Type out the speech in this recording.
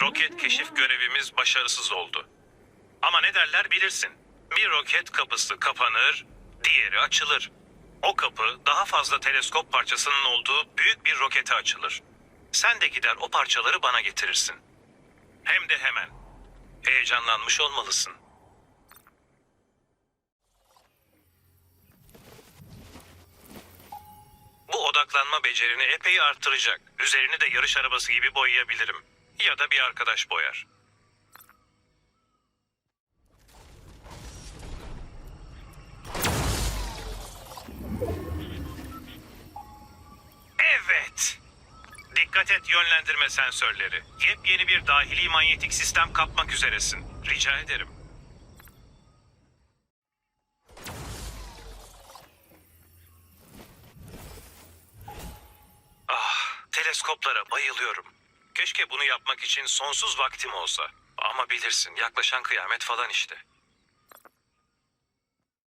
roket keşif görevimiz başarısız oldu. Ama ne derler bilirsin. Bir roket kapısı kapanır, diğeri açılır. O kapı daha fazla teleskop parçasının olduğu büyük bir rokete açılır. Sen de gider o parçaları bana getirirsin. Hem de hemen. Heyecanlanmış olmalısın. Bu odaklanma becerini epey arttıracak. Üzerini de yarış arabası gibi boyayabilirim. Ya da bir arkadaş boyar. Evet. Dikkat et yönlendirme sensörleri. Yepyeni bir dahili manyetik sistem kapmak üzeresin. Rica ederim. Ah, teleskoplara bayılıyorum. Keşke bunu yapmak için sonsuz vaktim olsa. Ama bilirsin, yaklaşan kıyamet falan işte.